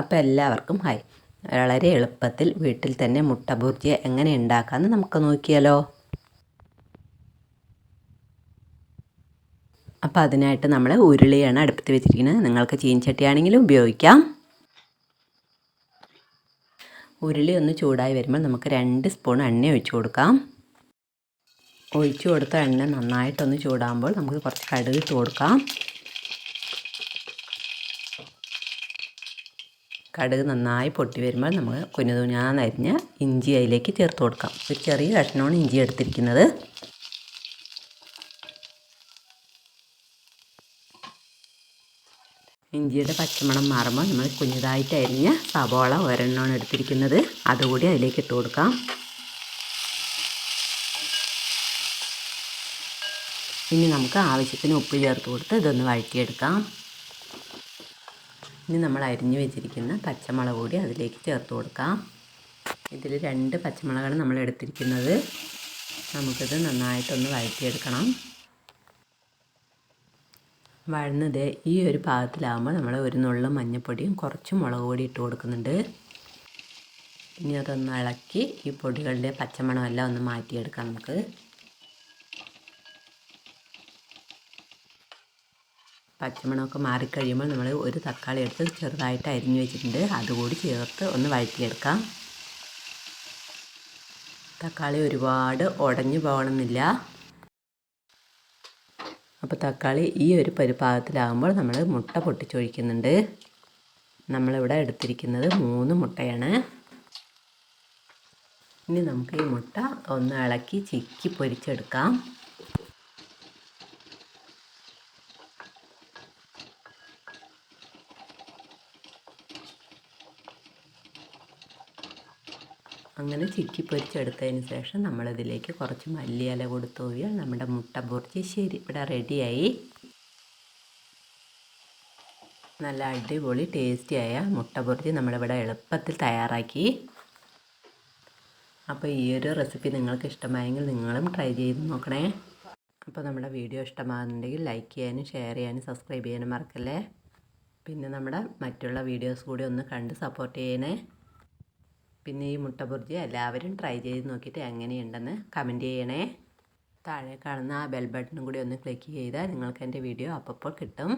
അപ്പോൾ എല്ലാവർക്കും ഹായ്. വളരെ എളുപ്പത്തിൽ വീട്ടിൽ തന്നെ മുട്ട ബുർജിയ എങ്ങനെ ഉണ്ടാക്കാമെന്ന് നമുക്ക് നോക്കിയാലോ. അപ്പോൾ അതിനായിട്ട് നമ്മൾ ഉരുളിയാണ് അടുപ്പത്ത് വെച്ചിരിക്കുന്നത്. നിങ്ങൾക്ക് ചീൻചട്ടിയാണെങ്കിലും ഉപയോഗിക്കാം. ഉരുളി ഒന്ന് ചൂടായി വരുമ്പോൾ നമുക്ക് രണ്ട് സ്പൂൺ എണ്ണ ഒഴിച്ചു കൊടുക്കാം. ഒഴിച്ചു കൊടുത്ത എണ്ണ നന്നായിട്ടൊന്ന് ചൂടാകുമ്പോൾ നമുക്ക് കുറച്ച് കടുക് ഇട്ട് കൊടുക്കാം. കടുക് നന്നായി പൊട്ടി വരുമ്പോൾ നമ്മൾ കുഞ്ഞു കുഞ്ഞാന്നരിഞ്ഞ ഇഞ്ചി അതിലേക്ക് ചേർത്ത് കൊടുക്കാം. ഒരു ചെറിയ കഷ്ണമാണ് ഇഞ്ചി എടുത്തിരിക്കുന്നത്. ഇഞ്ചിയുടെ പച്ചമണം മാറുമ്പോൾ നമ്മൾ കുഞ്ഞതായിട്ട് അരിഞ്ഞ സവോള ഒരെണ്ണമാണ് എടുത്തിരിക്കുന്നത്. അതുകൂടി അതിലേക്ക് ഇട്ട് കൊടുക്കാം. ഇനി നമുക്ക് ആവശ്യത്തിന് ഉപ്പ് ചേർത്ത് കൊടുത്ത് ഇതൊന്ന് വഴറ്റിയെടുക്കാം. ഇനി നമ്മൾ അരിഞ്ഞു വെച്ചിരിക്കുന്ന പച്ചമുളക് കൂടി അതിലേക്ക് ചേർത്ത് കൊടുക്കാം. ഇതിൽ രണ്ട് പച്ചമുളകാണ് നമ്മൾ എടുത്തിരിക്കുന്നത്. നമുക്കിത് നന്നായിട്ടൊന്ന് വഴറ്റിയെടുക്കണം. വഴന്നത് ഈ ഒരു പാകത്തിലാകുമ്പോൾ നമ്മൾ ഒരു നുള്ളും മഞ്ഞൾപ്പൊടിയും കുറച്ച് മുളക് പൊടി ഇട്ട് കൊടുക്കുന്നുണ്ട്. ഇനി അതൊന്ന് ഇളക്കി ഈ പൊടികളുടെ പച്ചമണമെല്ലാം ഒന്ന് മാറ്റിയെടുക്കാം നമുക്ക്. പച്ചമണമൊക്കെ മാറിക്കഴിയുമ്പോൾ നമ്മൾ ഒരു തക്കാളി എടുത്ത് ചെറുതായിട്ട് അരിഞ്ഞു വെച്ചിട്ടുണ്ട്. അതുകൂടി ചേർത്ത് ഒന്ന് വഴറ്റിയെടുക്കാം. തക്കാളി ഒരുപാട് ഉടഞ്ഞു പോകണമെന്നില്ല. അപ്പോൾ തക്കാളി ഈ ഒരു പരിപാകത്തിലാകുമ്പോൾ നമ്മൾ മുട്ട പൊട്ടിച്ചൊഴിക്കുന്നുണ്ട്. നമ്മളിവിടെ എടുത്തിരിക്കുന്നത് മൂന്ന് മുട്ടയാണ്. ഇനി നമുക്ക് ഈ മുട്ട ഒന്ന് ഇളക്കി ചിക്കി പൊരിച്ചെടുക്കാം. അങ്ങനെ ചിക്കി പൊരിച്ചെടുത്തതിന് ശേഷം നമ്മളതിലേക്ക് കുറച്ച് മല്ലിയില കൊടുത്തു പോയാൽ നമ്മുടെ മുട്ട പൊറിച്ച് ശരി ഇവിടെ റെഡിയായി. നല്ല അടിപൊളി ടേസ്റ്റിയായ മുട്ട പൊറിച്ച് നമ്മളിവിടെ എളുപ്പത്തിൽ തയ്യാറാക്കി. അപ്പോൾ ഈ ഒരു റെസിപ്പി നിങ്ങൾക്ക് ഇഷ്ടമായെങ്കിൽ നിങ്ങളും ട്രൈ ചെയ്ത് നോക്കണേ. അപ്പോൾ നമ്മുടെ വീഡിയോ ഇഷ്ടമാകുന്നുണ്ടെങ്കിൽ ലൈക്ക് ചെയ്യാനും ഷെയർ ചെയ്യാനും സബ്സ്ക്രൈബ് ചെയ്യാനും മറക്കല്ലേ? പിന്നെ നമ്മുടെ മറ്റുള്ള വീഡിയോസ് കൂടി ഒന്ന് കണ്ട് സപ്പോർട്ട് ചെയ്യണേ. പിന്നെ ഈ മുട്ട ബുർജി എല്ലാവരും ട്രൈ ചെയ്ത് നോക്കിയിട്ട് എങ്ങനെയുണ്ടെന്ന് കമന്റ് ചെയ്യണേ. താഴെ കാണുന്ന ആ ബെൽ ബട്ടണും കൂടി ഒന്ന് ക്ലിക്ക് ചെയ്താൽ നിങ്ങൾക്ക് എന്റെ വീഡിയോ അപ്പോൾ കിട്ടും.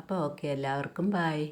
അപ്പോൾ ഓക്കെ എല്ലാവർക്കും ബായ്